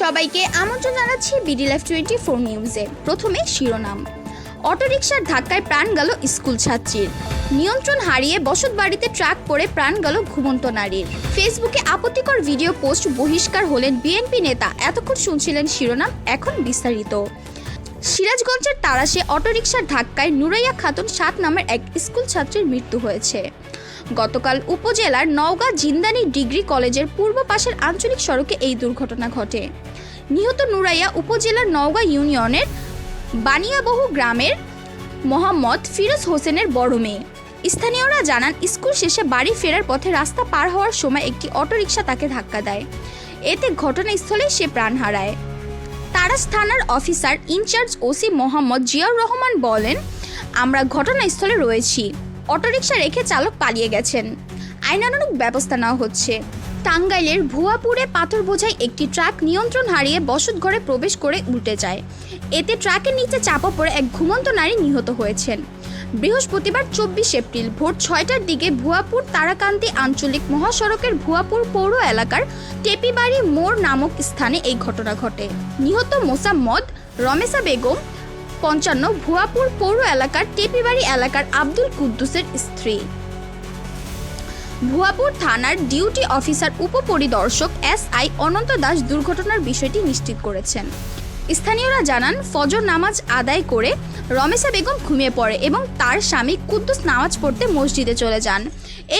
সবাইকে আমন্ত্রণ জানাচ্ছি বিডি লাইফ টোয়েন্টি ফোর নিউজে প্রথমে শিরোনাম। অটোরিকশার ধাক্কায় প্রাণ গেল স্কুল ছাত্রীর। নিয়ন্ত্রণ হারিয়ে বসত বাড়িতে ট্রাক পড়ে প্রাণ গেল ঘুমন্ত নারীর। ফেসবুকে আপত্তিকর ভিডিও পোস্ট বহিষ্কার হলেন বিএনপি নেতা। এতক্ষণ শুনছিলেন শিরোনাম, এখন বিস্তারিত। সিরাজগঞ্জের তারাশে অটোরিকশার ধাক্কায় নুরাইয়া খাতুন সাত নামের এক স্কুল ছাত্রীর মৃত্যু হয়েছে। গতকাল উপজেলার নওগাঁ জিন্দানি ডিগ্রি কলেজের পূর্ব পাশের আঞ্চলিক সড়কে এই দুর্ঘটনা ঘটে। নিহত নুরাইয়া উপজেলার নওগাঁ ইউনিয়নের বানিয়াবহু গ্রামের মোহাম্মদ ফিরোজ হোসেনের বড় মেয়ে। স্থানীয়রা জানান, স্কুল শেষে বাড়ি ফেরার পথে রাস্তা পার হওয়ার সময় একটি অটোরিকশা তাকে ধাক্কা দেয়। এতে ঘটনাস্থলেই সে প্রাণ হারায়। তারাস থানার officer in charge OC Mohammad Ziaur Rahman বলেন, আমরা ঘটনাস্থলে রয়েছি। অটোরিকশা রেখে চালক পালিয়ে গেছেন। আইনানুগ ব্যবস্থা নেওয়া হচ্ছে। টাঙ্গাইলের ভুয়াপুরে পাথর বোঝাই একটি ট্রাক নিয়ন্ত্রণ হারিয়ে বসত ঘরে প্রবেশ করে উল্টে যায়। এতে ট্রাকের নিচে চাপা পড়ে এক ঘুমন্ত নারী নিহত হয়েছেন। বৃহস্পতিবার চব্বিশ এপ্রিল ভোর ছয়টার দিকে ভুয়াপুর তারাকান্তি আঞ্চলিক মহাসড়কের ভুয়াপুর পৌর এলাকার টেপিবাড়ি মোড় নামক স্থানে এই ঘটনা ঘটে। নিহত মোসাম্মদ রমেশা বেগম পঞ্চান্ন ভুয়াপুর পৌর এলাকার টেপিবাড়ি এলাকার আব্দুল কুদ্দুসের স্ত্রী। ভুয়াপুর থানার ডিউটি অফিসার উপপরিদর্শক এস আই অনন্ত দাস দুর্ঘটনার বিষয়টি নিশ্চিত করেছেন। স্থানীয়রা জানান, ফজর নামাজ আদায় করে রমেশা বেগম ঘুমিয়ে পড়ে এবং তার স্বামী কুদ্দুস নামাজ পড়তে মসজিদে চলে যান।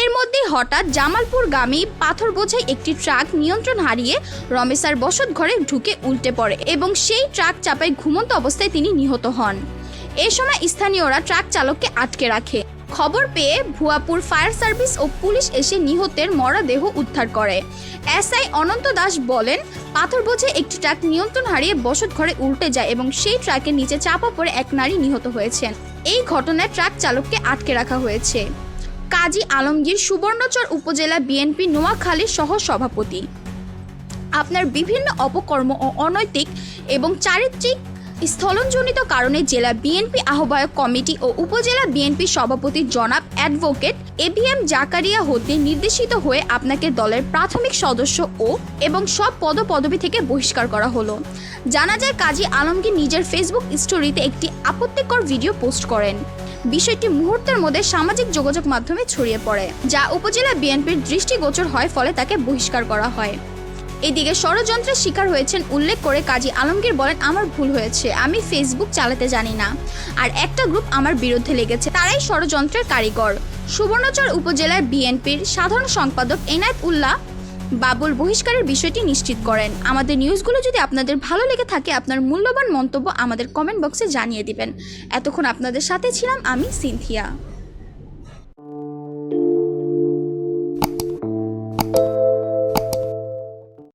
এর মধ্যে হঠাৎ জামালপুরগামী পাথর বোঝাই একটি ট্রাক নিয়ন্ত্রণ হারিয়ে রমেশার বসত ঘরে ঢুকে উল্টে পড়ে এবং সেই ট্রাক চাপায় ঘুমন্ত অবস্থায় তিনি নিহত হন। এ সময় স্থানীয়রা ট্রাক চালককে আটকে রাখে। খবর পেয়ে ভুয়াপুর ফায়ার সার্ভিস ও পুলিশ এসে নিহতের মরদেহ উদ্ধার করে। এসআই অনন্ত দাস বলেন, পাথর বোঝে একটি ট্রাক নিয়ন্ত্রণ হারিয়ে বসত ঘরে উল্টে যায় এবং সেই ট্রাকের নিচে চাপা পড়ে এক নারী নিহত হয়েছেন। এই ঘটনায় ট্রাক চালককে আটকে রাখা হয়েছে। কাজী আলমগীর সুবর্ণচর উপজেলা বিএনপি নোয়াখালীর সহ সভাপতি আপনার বিভিন্ন অপকর্ম ও অনৈতিক এবং চারিত্রিক স্থলনজনিত কারণে জেলা বিএনপি আহ্বায়ক কমিটি ও উপজেলা বিএনপি সভাপতি জনাব অ্যাডভোকেট এবিএম জাকারিয়া হতে নির্দেশিত হয়ে আপনাকে দলের প্রাথমিক সদস্য ও এবং সব পদপদবি থেকে বহিষ্কার করা হলো। জানা যায়, কাজী আলমগীর নিজের ফেসবুক স্টোরিতে একটি আপত্তিকর ভিডিও পোস্ট করেন। বিষয়টি মুহূর্তের মধ্যে সামাজিক যোগাযোগ মাধ্যমে ছড়িয়ে পড়ে, যা উপজেলা বিএনপির দৃষ্টিগোচর হয়, ফলে তাকে বহিষ্কার করা হয়। এদিকে ষড়যন্ত্রের শিকার হয়েছেন উল্লেখ করে কাজী আলমগীর বলেন, আমার ভুল হয়েছে। আমি ফেসবুক চালাতে জানি না। আর একটা গ্রুপ আমার বিরুদ্ধে লেগেছে। তারাই ষড়যন্ত্রের কারিগর। সুবর্ণচর উপজেলার বিএনপির সাধারণ সম্পাদক এনায়েত উল্লাহ বাবুল বহিষ্কারের বিষয়টি নিশ্চিত করেন। আমাদের নিউজগুলো যদি আপনাদের ভালো লেগে থাকে, আপনার মূল্যবান মন্তব্য আমাদের কমেন্ট বক্সে জানিয়ে দিবেন। এতক্ষণ আপনাদের সাথে ছিলাম আমি সিনথিয়া।